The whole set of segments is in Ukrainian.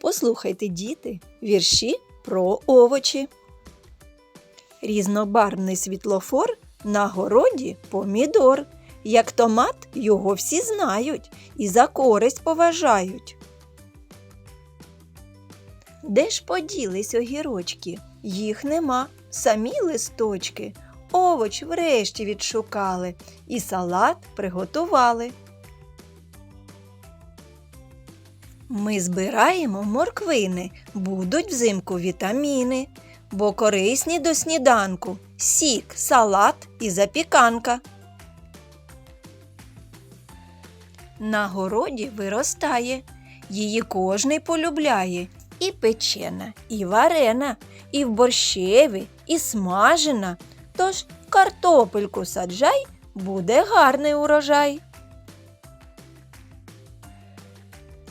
Послухайте, діти, вірші про овочі. Різнобарвний світлофор на городі помідор. Як томат його всі знають і за користь поважають. Де ж поділись огірочки? Їх нема, самі листочки. Овоч врешті відшукали і салат приготували. Ми збираємо морквини, будуть взимку вітаміни, бо корисні до сніданку сік, салат і запіканка. На городі виростає, її кожний полюбляє, і печена, і варена, і в борщеві, і смажена. Тож картопельку саджай, буде гарний урожай.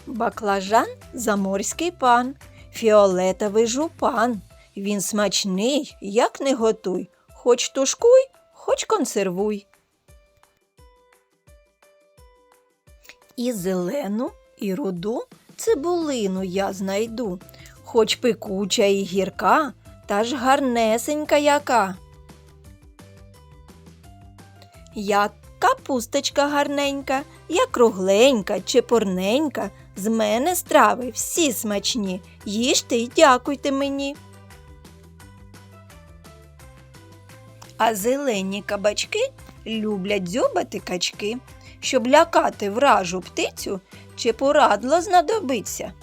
Баклажан заморський пан, фіолетовий жупан. Він смачний, як не готуй, хоч тушкуй, хоч консервуй. І зелену, і руду цибулину я знайду, хоч пекуча і гірка, та ж гарнесенька яка. Як капусточка гарненька, я кругленька, чепурненька, з мене страви всі смачні, їжте й дякуйте мені. А зелені кабачки люблять дзьобати качки. Щоб лякати вражу птицю, чепурадло знадобиться.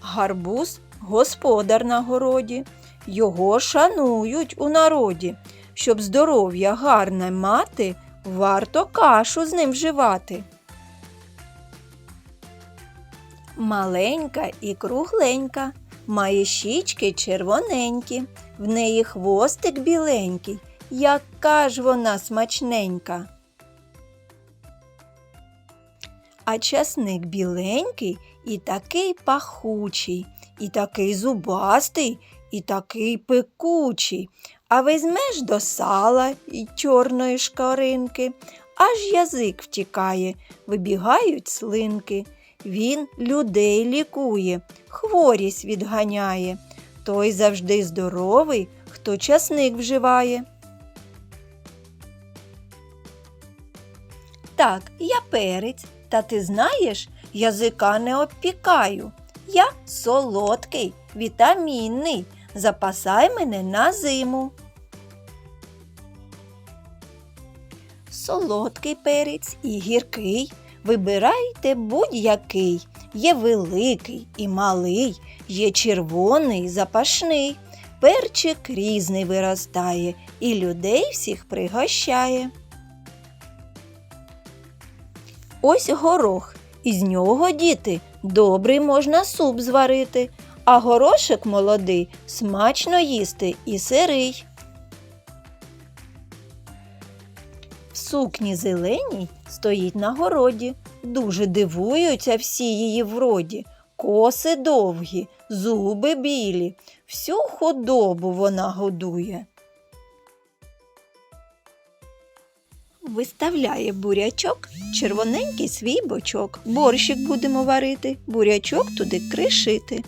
Гарбуз господар на городі, його шанують у народі. Щоб здоров'я гарне мати, варто кашу з ним вживати. Маленька і кругленька, має щічки червоненькі, в неї хвостик біленький, яка ж вона смачненька. А часник біленький і такий пахучий, і такий зубастий, і такий пекучий. А візьмеш до сала й чорної шкаринки, аж язик втікає, вибігають слинки. Він людей лікує, хворість відганяє. Той завжди здоровий, хто часник вживає. Так, я перець, та ти знаєш, язика не обпікаю. Я солодкий, вітамінний, запасай мене на зиму. Солодкий перець і гіркий. Вибирайте будь-який. Є великий і малий, є червоний, запашний. Перчик різний виростає і людей всіх пригощає. Ось горох. Із нього, діти, добрий можна суп зварити, а горошек молодий смачно їсти і сирий. В сукні зеленій стоїть на городі. Дуже дивуються всі її вроді. Коси довгі, зуби білі, всю худобу вона годує. Виставляє бурячок червоненький свій бочок. Борщик будемо варити, бурячок туди кришити.